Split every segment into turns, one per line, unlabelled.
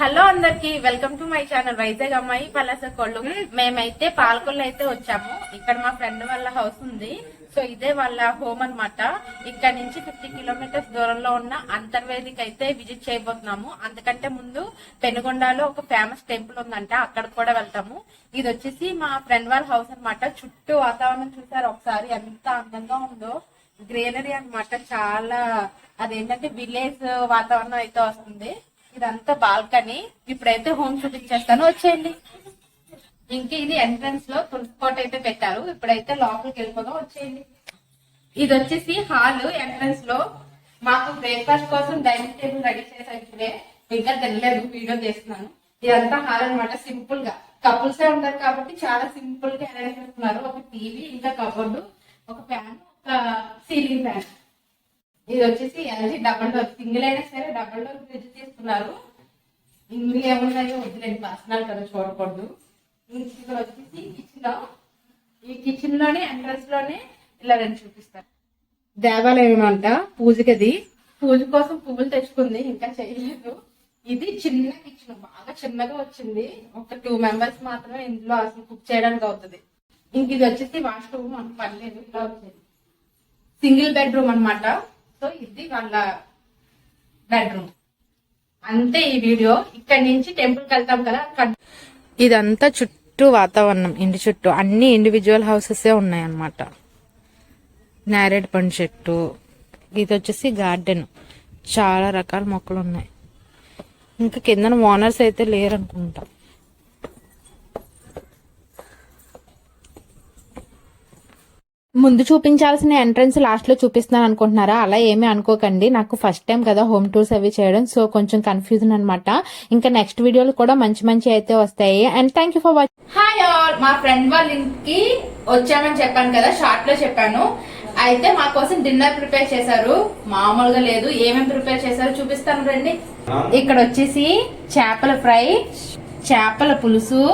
Hello అందరికి welcome to my channel Vizag అమ్మాయి పలాస కోళ్ళు. మేమైతే పాలకొల్లు అయితే వచ్చాము. ఇక్కడ మా ఫ్రెండ్ వాళ్ళ హౌస్ ఉంది. సో ఇదే వాళ్ళ హోమ్ అన్నమాట. ఇక్కడ నుంచి ఫిఫ్టీ కిలోమీటర్స్ దూరంలో ఉన్న అంతర్వేదికి అయితే విజిట్ చేయబోతున్నాము. అందుకంటే ముందు పెనుగొండలో ఒక ఫేమస్ టెంపుల్ ఉందంట. అక్కడ కూడా వెళ్తాము. ఇది వచ్చేసి మా ఫ్రెండ్ వాళ్ళ హౌస్ అన్నమాట. చుట్టూ వాతావరణం చూసారు ఒకసారి. ఎంత అందంగా ఉందో. గ్రీనరీ అన్నమాట. చాలా అదేంటంటే విలేజ్ వాతావరణం అయితే వస్తుంది. ఇదంతా బాల్కనీ. ఇప్పుడైతే హోమ్ చూపించేస్తాను వచ్చేయండి. ఇంక ఇది ఎంట్రన్స్లో తులసి కోట అయితే పెట్టారు. ఇప్పుడైతే లోపలికి వెళ్ళిపోదాం. వచ్చేయండి. ఇది వచ్చేసి హాల్ ఎంట్రన్స్లో. మాకు బ్రేక్ఫాస్ట్ కోసం డైనింగ్ టేబుల్ రెడీ చేశారు ఇప్పుడే ఇంకా తినలేదు. వీడియో చేస్తున్నాను. ఇదంతా హాల్ అన్నమాట. సింపుల్గా. కపుల్సే ఉంటారు కాబట్టి చాలా సింపుల్గా అరేంజ్ చేస్తున్నారు. ఒక టీవీ ఇంకా కబోర్డు ఒక ఫ్యాన్ ఒక సీలింగ్ ఫ్యాన్. ఇది వచ్చేసి ఎల్జీ డబల్ డోర్. సింగిల్ అయినా సరే డబల్ డోర్ ఫ్రిడ్జ్ తీసుకున్నారు ఇందులో ఏమున్నాయో వద్దులేండి పర్సనల్ కదా చూడకూడదు. ఇక్కడ వచ్చేసి కిచెన్లో ఈ కిచెన్లోనే ఎంట్రన్స్లోనే ఇలా రెండు చూపిస్తారు. దేవాలయం అంట పూజకది. పూజ కోసం పువ్వులు తెచ్చుకుంది ఇంకా చేయలేదు. ఇది చిన్న కిచెన్ బాగా చిన్నగా వచ్చింది. ఒక టూ మెంబర్స్ మాత్రమే ఇందులో అసలు కుక్ చేయడానికి అవుతుంది. ఇంక ఇది వచ్చేసి వాష్రూమ్ మనకు పర్లేదు ఇలా వచ్చేది సింగిల్ బెడ్రూమ్ అనమాట సో ఇది వాళ్ళ బెడ్రూమ్. అంతే ఈ వీడియో. ఇక్కడ నుంచి టెంపుల్ వెళ్తాం కదా అక్కడ
ఇదంతా చుట్టూ వాతావరణం ఇంటి చుట్టూ. అన్ని ఇండివిజువల్ హౌసెస్ ఉన్నాయి అన్నమాట నేరేడు పండు చెట్టు ఇది వచ్చేసి గార్డెన్. చాలా రకాల మొక్కలు ఉన్నాయి. ఇంకా కిందన ఓనర్స్ అయితే లేరు అనుకుంటా ముందు చూపించాల్సిన ఎంట్రన్స్ లాస్ట్లో చూపిస్తున్నాను అనుకుంటున్నారా? అలా ఏమీ అనుకోకండి. నాకు ఫస్ట్ టైం కదా హోమ్ టూర్స్ అవి చేయడం సో కొంచెం కన్ఫ్యూజన్ అనమాట ఇంకా నెక్స్ట్ వీడియోలు కూడా మంచి మంచి అయితే వస్తాయి. And thank you for watch
hi all మా ఫ్రెండ్ వాళ్ళ ఇంటికి వచ్చామని చెప్పాను కదా షార్ట్లో చెప్పాను. అయితే మా కోసం డిన్నర్ ప్రిపేర్ చేశారు. మామూలుగా లేదు. ఏమేమి ప్రిపేర్ చేశారో చూపిస్తాను రండి. ఇక్కడ వచ్చేసి చేపల ఫ్రై చేపల పులుసు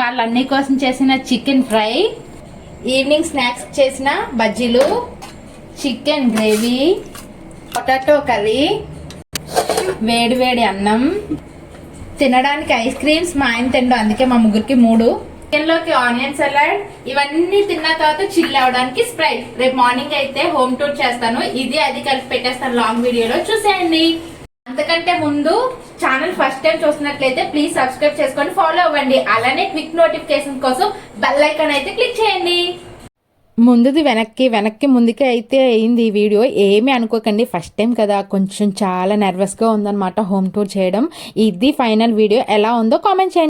వాళ్ళన్ని కోసం చేసిన చికెన్ ఫ్రై ఈవినింగ్ స్నాక్స్ చేసిన బజ్జీలు చికెన్ గ్రేవీ పొటాటో కర్రీ వేడి వేడి అన్నం. తినడానికి ఐస్ క్రీమ్స్ మా ఆయన తిండు అందుకే మా ముగ్గురికి మూడు. చికెన్లోకి ఆనియన్ సలాడ్ ఇవన్నీ తిన్న తర్వాత చిల్ అవడానికి స్ప్రైట్. రేపు మార్నింగ్ అయితే హోమ్ టూర్ చేస్తాను. ఇది అది కలిపి పెట్టేస్తాను లాంగ్ వీడియోలో. చూసేయండి. అంతకంటే ముందు ఛానల్ ఫస్ట్ టైం చూస్తున్నట్లయితే ప్లీజ్ సబ్స్క్రైబ్ చేసుకొని ఫాలో అవ్వండి. అలానే క్విక్ నోటిఫికేషన్ కోసం బెల్ ఐకాన్ అయితే క్లిక్ చేయండి.
ముందుది వెనక్కి వెనక్కి ముందుకే అయితే అయింది ఈ వీడియో. ఏమీ అనుకోకండి ఫస్ట్ టైం కదా. కొంచెం చాలా నర్వస్గా ఉందన్నమాట హోమ్ టూర్ చేయడం. ఇది ఫైనల్ వీడియో ఎలా ఉందో కామెంట్ చేయండి.